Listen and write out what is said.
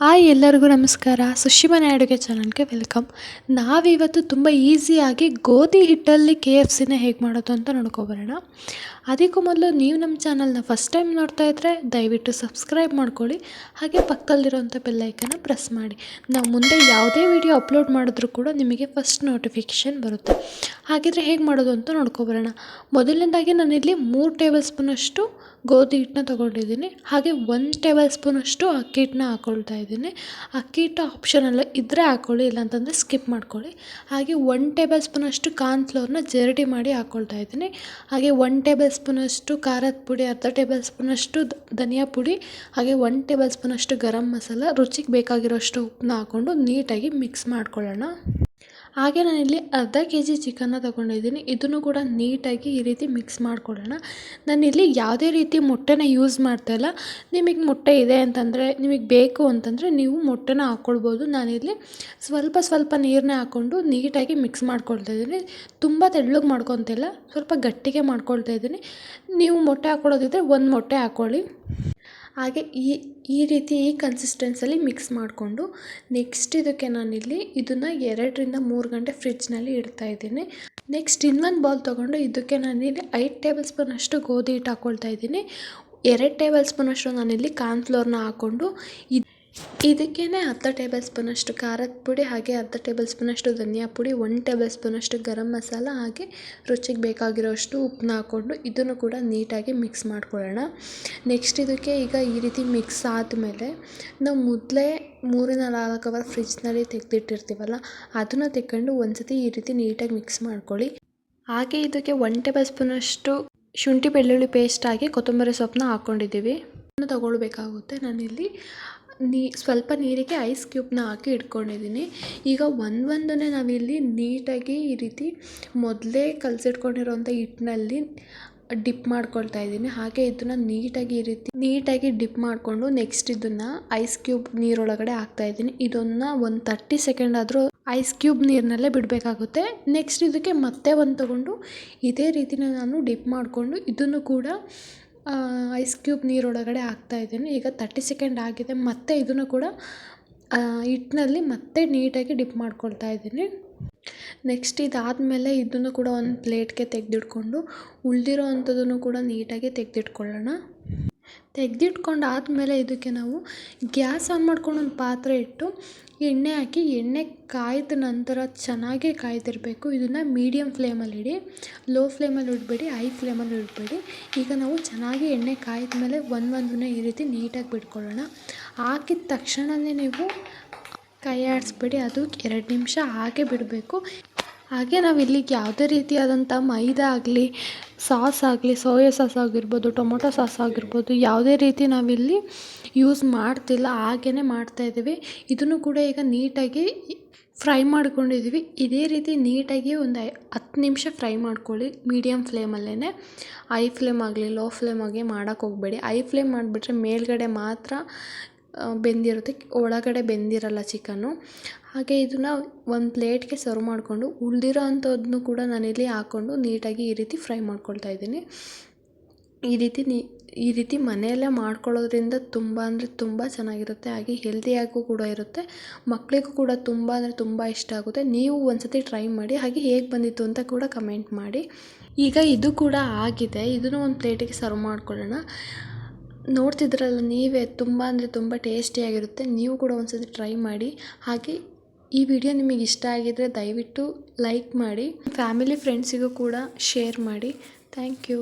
Hi ಎಲ್ಲರಿಗೂ ನಮಸ್ಕಾರ. ಸುಶಿಮನೆ ಅಡುಗೆ ಚಾನಲ್ಗೆ ವೆಲ್ಕಮ್. ನಾವಿವತ್ತು ತುಂಬ ಈಸಿಯಾಗಿ ಗೋಧಿ ಹಿಟ್ಟಲ್ಲಿ ಕೆ ಎಫ್ ಸಿನ ಹೇಗೆ ಮಾಡೋದು ಅಂತ ನೋಡ್ಕೊಬರೋಣ. ಅದಕ್ಕೂ ಮೊದಲು ನೀವು ನಮ್ಮ ಚಾನಲ್ನ ಫಸ್ಟ್ ಟೈಮ್ ನೋಡ್ತಾ ಇದ್ದರೆ ದಯವಿಟ್ಟು ಸಬ್ಸ್ಕ್ರೈಬ್ ಮಾಡ್ಕೊಳ್ಳಿ. ಹಾಗೆ ಪಕ್ಕದಲ್ಲಿರೋಂಥ ಬೆಲ್ಲೈಕನ್ನ ಪ್ರೆಸ್ ಮಾಡಿ. ನಾವು ಮುಂದೆ ಯಾವುದೇ ವಿಡಿಯೋ ಅಪ್ಲೋಡ್ ಮಾಡಿದ್ರೂ ಕೂಡ ನಿಮಗೆ ಫಸ್ಟ್ ನೋಟಿಫಿಕೇಷನ್ ಬರುತ್ತೆ. ಹಾಗಿದ್ರೆ ಹೇಗೆ ಮಾಡೋದು ಅಂತ ನೋಡ್ಕೊಬರೋಣ. ಮೊದಲನೇದಾಗಿ ನಾನಿಲ್ಲಿ ಮೂರು ಟೇಬಲ್ ಸ್ಪೂನಷ್ಟು ಗೋಧಿ ಹಿಟ್ಟನ್ನ ತೊಗೊಂಡಿದ್ದೀನಿ. ಹಾಗೆ ಒಂದು ಟೇಬಲ್ ಸ್ಪೂನಷ್ಟು ಅಕ್ಕಿ ಹಿಟ್ಟನ್ನ ಹಾಕ್ಕೊಳ್ತಾ ಇದ್ದೀನಿ. ಅಕ್ಕಿ ಹಿಟ್ಟು ಆಪ್ಷನಲ್ ಇದ್ದರೆ ಹಾಕ್ಕೊಳ್ಳಿ ಇಲ್ಲಾಂತಂದರೆ ಸ್ಕಿಪ್ ಮಾಡ್ಕೊಳ್ಳಿ. ಹಾಗೆ ಒನ್ ಟೇಬಲ್ ಸ್ಪೂನಷ್ಟು ಕಾರ್ನ್ ಫ್ಲೋರ್ನ ಜರಡಿ ಮಾಡಿ ಹಾಕ್ಕೊಳ್ತಾ ಇದ್ದೀನಿ. ಹಾಗೆ ಒನ್ ಟೇಬಲ್ ಸ್ಪೂನಷ್ಟು ಖಾರದ ಪುಡಿ, ಅರ್ಧ ಟೇಬಲ್ ಸ್ಪೂನಷ್ಟು ಧನಿಯಾ ಪುಡಿ, ಹಾಗೆ ಒನ್ ಟೇಬಲ್ ಸ್ಪೂನಷ್ಟು ಗರಂ ಮಸಾಲ, ರುಚಿಗೆ ಬೇಕಾಗಿರೋಷ್ಟು ಉಪ್ಪನ್ನ ಹಾಕ್ಕೊಂಡು ನೀಟಾಗಿ ಮಿಕ್ಸ್ ಮಾಡ್ಕೊಳ್ಳೋಣ. ಹಾಗೆ ನಾನಿಲ್ಲಿ ಅರ್ಧ ಕೆ ಜಿ ಚಿಕನ್ನ ತೊಗೊಂಡಿದ್ದೀನಿ. ಇದನ್ನು ಕೂಡ ನೀಟಾಗಿ ಈ ರೀತಿ ಮಿಕ್ಸ್ ಮಾಡ್ಕೊಳ್ಳೋಣ. ನಾನಿಲ್ಲಿ ಯಾವುದೇ ರೀತಿ ಮೊಟ್ಟೆನ ಯೂಸ್ ಮಾಡ್ತಾಯಿಲ್ಲ ನಿಮಗೆ ಮೊಟ್ಟೆ ಇದೆ ಅಂತಂದರೆ, ನಿಮಗೆ ಬೇಕು ಅಂತಂದರೆ ನೀವು ಮೊಟ್ಟೆನ ಹಾಕ್ಕೊಳ್ಬೋದು. ನಾನಿಲ್ಲಿ ಸ್ವಲ್ಪ ಸ್ವಲ್ಪ ನೀರನ್ನ ಹಾಕ್ಕೊಂಡು ನೀಟಾಗಿ ಮಿಕ್ಸ್ ಮಾಡ್ಕೊಳ್ತಾ ಇದ್ದೀನಿ. ತುಂಬ ತೆಳ್ಳಗೆ ಮಾಡ್ಕೊತಿಲ್ಲ. ಸ್ವಲ್ಪ ಗಟ್ಟಿಗೆ ಮಾಡ್ಕೊಳ್ತಾ ಇದ್ದೀನಿ. ನೀವು ಮೊಟ್ಟೆ ಹಾಕ್ಕೊಳ್ಳೋದಿದ್ರೆ ಒಂದು ಮೊಟ್ಟೆ ಹಾಕ್ಕೊಳ್ಳಿ. ಹಾಗೆ ಈ ಈ ರೀತಿ ಈ ಕನ್ಸಿಸ್ಟೆನ್ಸಲ್ಲಿ ಮಿಕ್ಸ್ ಮಾಡಿಕೊಂಡು ನೆಕ್ಸ್ಟ್ ಇದಕ್ಕೆ ನಾನಿಲ್ಲಿ ಇದನ್ನು ಎರಡರಿಂದ ಮೂರು ಗಂಟೆ ಫ್ರಿಜ್ನಲ್ಲಿ ಇಡ್ತಾ ಇದ್ದೀನಿ. ನೆಕ್ಸ್ಟ್ ಇನ್ನೊಂದು ಬೌಲ್ ತೊಗೊಂಡು ಇದಕ್ಕೆ ನಾನಿಲ್ಲಿ ಐದು ಟೇಬಲ್ ಸ್ಪೂನಷ್ಟು ಗೋಧಿ ಹಿಟ್ಟು ಹಾಕ್ಕೊಳ್ತಾ ಇದ್ದೀನಿ. ಎರಡು ಟೇಬಲ್ ಸ್ಪೂನಷ್ಟು ನಾನಿಲ್ಲಿ ಕಾರ್ನ್ಫ್ಲೋರ್ನ ಹಾಕ್ಕೊಂಡು ಇದು ಇದಕ್ಕೇ ಅರ್ಧ ಟೇಬಲ್ ಸ್ಪೂನಷ್ಟು ಖಾರದ ಪುಡಿ ಹಾಗೆ ಅರ್ಧ ಟೇಬಲ್ ಸ್ಪೂನಷ್ಟು ಧನಿಯಾ ಪುಡಿ ಒನ್ ಟೇಬಲ್ ಸ್ಪೂನಷ್ಟು ಗರಂ ಮಸಾಲ ಹಾಗೆ ರುಚಿಗೆ ಬೇಕಾಗಿರೋಷ್ಟು ಉಪ್ಪನ್ನ ಹಾಕ್ಕೊಂಡು ಇದನ್ನು ಕೂಡ ನೀಟಾಗಿ ಮಿಕ್ಸ್ ಮಾಡ್ಕೊಳ್ಳೋಣ. ನೆಕ್ಸ್ಟ್ ಇದಕ್ಕೆ ಈಗ ಈ ರೀತಿ ಮಿಕ್ಸ್ ಆದಮೇಲೆ ನಾವು ಮೊದಲೇ ಮೂರಿನ ನಾಲ್ಕು ಅವರ್ ಫ್ರಿಜ್ನಲ್ಲಿ ತೆಗೆದಿಟ್ಟಿರ್ತೀವಲ್ಲ, ಅದನ್ನು ತೆಕ್ಕೊಂಡು ಒಂದು ಸತಿ ಈ ರೀತಿ ನೀಟಾಗಿ ಮಿಕ್ಸ್ ಮಾಡ್ಕೊಳ್ಳಿ. ಹಾಗೆ ಇದಕ್ಕೆ ಒನ್ ಟೇಬಲ್ ಸ್ಪೂನಷ್ಟು ಶುಂಠಿ ಬೆಳ್ಳುಳ್ಳಿ ಪೇಸ್ಟ್ ಹಾಕಿ ಕೊತ್ತಂಬರಿ ಸೊಪ್ಪನ್ನ ಹಾಕ್ಕೊಂಡಿದ್ದೀವಿ ತಗೊಳ್ಬೇಕಾಗುತ್ತೆ. ನಾನಿಲ್ಲಿ ನೀ, ಸ್ವಲ್ಪ ನೀರಿಗೆ ಐಸ್ ಕ್ಯೂಬ್ನ ಹಾಕಿ ಇಟ್ಕೊಂಡಿದ್ದೀನಿ ಈಗ ಒಂದು ಒಂದನ್ನೇ ನಾವಿಲ್ಲಿ ನೀಟಾಗಿ ಈ ರೀತಿ ಮೊದಲೇ ಕಲಸಿಟ್ಕೊಂಡಿರೋಂಥ ಹಿಟ್ಟಿನಲ್ಲಿ ಡಿಪ್ ಮಾಡ್ಕೊಳ್ತಾ ಇದ್ದೀನಿ. ಹಾಗೆ ಇದನ್ನು ನೀಟಾಗಿ ಈ ರೀತಿ ನೀಟಾಗಿ ಡಿಪ್ ಮಾಡಿಕೊಂಡು ನೆಕ್ಸ್ಟ್ ಇದನ್ನು ಐಸ್ ಕ್ಯೂಬ್ ನೀರೊಳಗಡೆ ಹಾಕ್ತಾ ಇದ್ದೀನಿ. ಇದನ್ನು ಒಂದು ತರ್ಟಿ ಸೆಕೆಂಡ್ ಆದರೂ ಐಸ್ ಕ್ಯೂಬ್ ನೀರಿನಲ್ಲೇ ಬಿಡಬೇಕಾಗುತ್ತೆ. ನೆಕ್ಸ್ಟ್ ಇದಕ್ಕೆ ಮತ್ತೆ ಒಂದು ತಗೊಂಡು ಇದೇ ರೀತಿನೇ ನಾನು ಡಿಪ್ ಮಾಡಿಕೊಂಡು ಇದನ್ನು ಕೂಡ ಐಸ್ ಕ್ಯೂಬ್ ನೀರೊಳಗಡೆ ಹಾಕ್ತಾ ಇದ್ದೀನಿ. ಈಗ ತರ್ಟಿ ಸೆಕೆಂಡ್ ಆಗಿದೆ. ಮತ್ತೆ ಇದನ್ನು ಕೂಡ ಹಿಟ್ಟಿನಲ್ಲಿ ಮತ್ತೆ ನೀಟಾಗಿ ಡಿಪ್ ಮಾಡ್ಕೊಳ್ತಾ ಇದ್ದೀನಿ. ನೆಕ್ಸ್ಟ್ ಇದಾದಮೇಲೆ ಇದನ್ನು ಕೂಡ ಒಂದು ಪ್ಲೇಟ್ಗೆ ತೆಗೆದಿಟ್ಕೊಂಡು, ಉಳಿದಿರೋ ಅಂಥದ್ದನ್ನು ಕೂಡ ನೀಟಾಗಿ ತೆಗೆದಿಟ್ಕೊಳ್ಳೋಣ. ತೆಗೆದಿಟ್ಕೊಂಡು ಆದಮೇಲೆ ಇದಕ್ಕೆ ನಾವು ಗ್ಯಾಸ್ ಆನ್ ಮಾಡ್ಕೊಂಡು ಒಂದು ಪಾತ್ರೆ ಇಟ್ಟು ಎಣ್ಣೆ ಹಾಕಿ, ಎಣ್ಣೆ ಕಾಯ್ದ ನಂತರ ಚೆನ್ನಾಗೇ ಕಾಯ್ದಿರಬೇಕು. ಇದನ್ನು ಮೀಡಿಯಮ್ ಫ್ಲೇಮಲ್ಲಿ ಇಡಿ, ಲೋ ಫ್ಲೇಮಲ್ಲಿ ಇಡಬೇಡಿ, ಹೈ ಫ್ಲೇಮಲ್ಲಿ ಇಡಬೇಡಿ. ಈಗ ನಾವು ಚೆನ್ನಾಗಿ ಎಣ್ಣೆ ಕಾಯ್ದ ಮೇಲೆ ಒಂದು ಒಂದನ್ನೇ ಈ ರೀತಿ ನೀಟಾಗಿ ಬಿಟ್ಕೊಳ್ಳೋಣ. ಹಾಕಿದ ತಕ್ಷಣವೇ ನೀವು ಕೈ ಆಡಿಸ್ಬೇಡಿ, ಅದು ಎರಡು ನಿಮಿಷ ಹಾಗೆ ಬಿಡಬೇಕು. ಹಾಗೆ ನಾವು ಇಲ್ಲಿಗೆ ಯಾವುದೇ ರೀತಿಯಾದಂಥ ಮೈದಾ ಆಗಲಿ, ಸಾಸ್ ಆಗಲಿ, ಸೋಯಾ ಸಾಸ್ ಆಗಿರ್ಬೋದು, ಟೊಮೊಟೊ ಸಾಸ್ ಆಗಿರ್ಬೋದು, ಯಾವುದೇ ರೀತಿ ನಾವಿಲ್ಲಿ ಯೂಸ್ ಮಾಡ್ತಿಲ್ಲ ಹಾಗೇ ಮಾಡ್ತಾಯಿದ್ದೀವಿ ಇದನ್ನು ಕೂಡ ಈಗ ನೀಟಾಗಿ ಫ್ರೈ ಮಾಡ್ಕೊಂಡಿದ್ದೀವಿ. ಇದೇ ರೀತಿ ನೀಟಾಗಿ ಒಂದು ಹತ್ತು ನಿಮಿಷ ಫ್ರೈ ಮಾಡ್ಕೊಳ್ಳಿ ಮೀಡಿಯಮ್ ಫ್ಲೇಮಲ್ಲೇ ಐ ಫ್ಲೇಮ್ ಆಗಲಿ ಲೋ ಫ್ಲೇಮ್ ಆಗಿ ಮಾಡೋಕ್ಕೆ ಹೋಗಬೇಡಿ. ಐ ಫ್ಲೇಮ್ ಮಾಡಿಬಿಟ್ರೆ ಮೇಲ್ಗಡೆ ಮಾತ್ರ ಬೆಂದಿರುತ್ತೆ. ಒಳಗಡೆ ಬೆಂದಿರಲ್ಲ ಚಿಕನ್ನು. ಹಾಗೆ ಇದನ್ನು ಒಂದು ಪ್ಲೇಟ್ಗೆ ಸರ್ವ್ ಮಾಡಿಕೊಂಡು ಉಳಿದಿರೋ ಅಂಥದ್ದನ್ನು ಕೂಡ ನಾನಿಲ್ಲಿ ಹಾಕ್ಕೊಂಡು ನೀಟಾಗಿ ಈ ರೀತಿ ಫ್ರೈ ಮಾಡ್ಕೊಳ್ತಾ ಇದ್ದೀನಿ. ಈ ರೀತಿ ನೀ, ಈ ರೀತಿ ಮನೆಯಲ್ಲೇ ಮಾಡ್ಕೊಳ್ಳೋದ್ರಿಂದ ತುಂಬ ಅಂದರೆ ತುಂಬ ಚೆನ್ನಾಗಿರುತ್ತೆ. ಹಾಗೆ ಹೆಲ್ದಿಯಾಗೂ ಕೂಡ ಇರುತ್ತೆ. ಮಕ್ಕಳಿಗೂ ಕೂಡ ತುಂಬ ಅಂದರೆ ತುಂಬ ಇಷ್ಟ ಆಗುತ್ತೆ. ನೀವು ಒಂದು ಸತಿ ಟ್ರೈ ಮಾಡಿ, ಹಾಗೆ ಹೇಗೆ ಬಂದಿತ್ತು ಅಂತ ಕೂಡ ಕಮೆಂಟ್ ಮಾಡಿ. ಈಗ ಇದು ಕೂಡ ಆಗಿದೆ. ಇದನ್ನು ಒಂದು ಪ್ಲೇಟಿಗೆ ಸರ್ವ್ ಮಾಡ್ಕೊಳ್ಳೋಣ. ನೋಡ್ತಿದ್ರಲ್ಲ ನೀವೇ, ತುಂಬ ಅಂದರೆ ತುಂಬ ಟೇಸ್ಟಿಯಾಗಿರುತ್ತೆ ನೀವು ಕೂಡ ಒಂದು ಟ್ರೈ ಮಾಡಿ. ಹಾಗೆ ಈ ವಿಡಿಯೋ ನಿಮಗೆ ಇಷ್ಟ ಆಗಿದ್ದರೆ ದಯವಿಟ್ಟು ಲೈಕ್ ಮಾಡಿ. ಫ್ಯಾಮಿಲಿ ಫ್ರೆಂಡ್ಸಿಗೂ ಕೂಡ ಶೇರ್ ಮಾಡಿ. Thank you